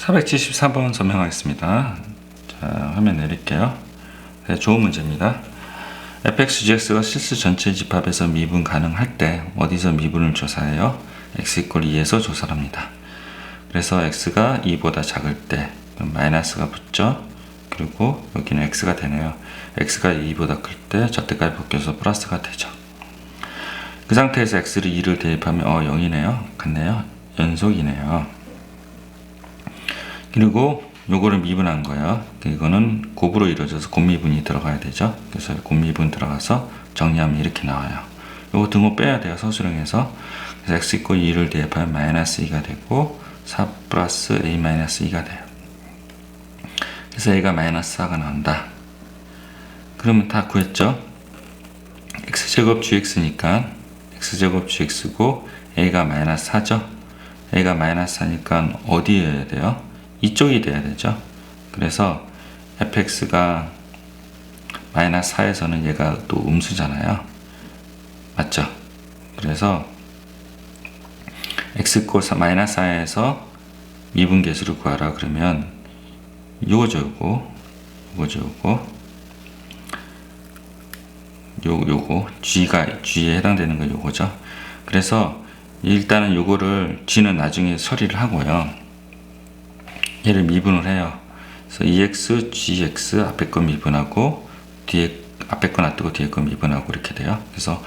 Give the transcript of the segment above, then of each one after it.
473번 설명하겠습니다. 자, 화면 내릴게요. 네, 좋은 문제입니다. fxgx가 실수 전체 집합에서 미분 가능할 때 어디서 미분을 조사해요? x 2에서 조사를 합니다. 그래서 x가 2보다 작을 때 마이너스가 붙죠. 그리고 여기는 x가 되네요. x가 2보다 클 때 저때까지 바뀌어서 플러스가 되죠. 그 상태에서 x를 2를 대입하면 어 0이네요. 같네요. 연속이네요. 그리고 요거를 미분한 거예요. 이거는 곱으로 이루어져서 곱미분이 들어가야 되죠. 그래서 곱미분 들어가서 정리하면 이렇게 나와요. 요거 등호 빼야 돼요. 서술형에서. 그래서 x 있고 2를 대입하면 마이너스 2가 되고 4 플러스 a 마이너스 2가 돼요. 그래서 a가 마이너스 4가 나온다. 그러면 다 구했죠? x제곱 gx니까 x제곱 gx고 a가 마이너스 4죠? a가 마이너스 4니까 어디에야 돼요? 이쪽이 돼야 되죠. 그래서 fx가 마이너스 4에서는 얘가 또 음수잖아요. 맞죠? 그래서 x고 마이너스 4에서 미분계수를 구하라 그러면 요거죠 요거 요거죠 요거 요, 요거 G가 G에 해당되는 거 요거죠. 그래서 일단은 요거를 G는 나중에 처리를 하고요. 얘를 미분을 해요. 그래서 EX, GX 앞에 거 미분하고 뒤에 앞에 거 놔두고 뒤에 거 미분하고 이렇게 돼요. 그래서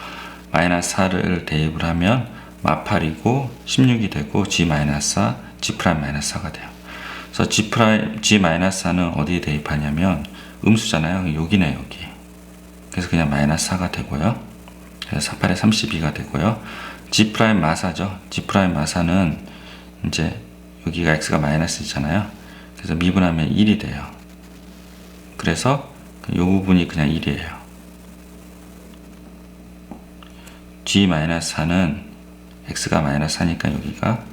마이너스 4를 대입을 하면 마8이고 16이 되고 G 마이너스 4, G 프라임 마이너스 4가 돼요. 그래서 G 프라임, G 마이너스 4는 어디에 대입하냐면 음수잖아요. 여기네 여기. 그래서 그냥 마이너스 4가 되고요. 그래서 48에 32가 되고요. G 프라임 마사죠. G 프라임 마사는 이제 여기가 x가 마이너스잖아요. 그래서 미분하면 1이 돼요. 그래서 이 부분이 그냥 1이에요. G 마이너스 4는 x가 마이너스 4니까 여기가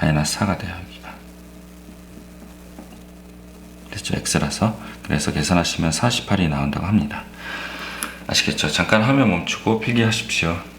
마이너스 4가 돼요. 여기가. 됐죠? x라서. 그래서 계산하시면 48이 나온다고 합니다. 아시겠죠? 잠깐 화면 멈추고 필기하십시오.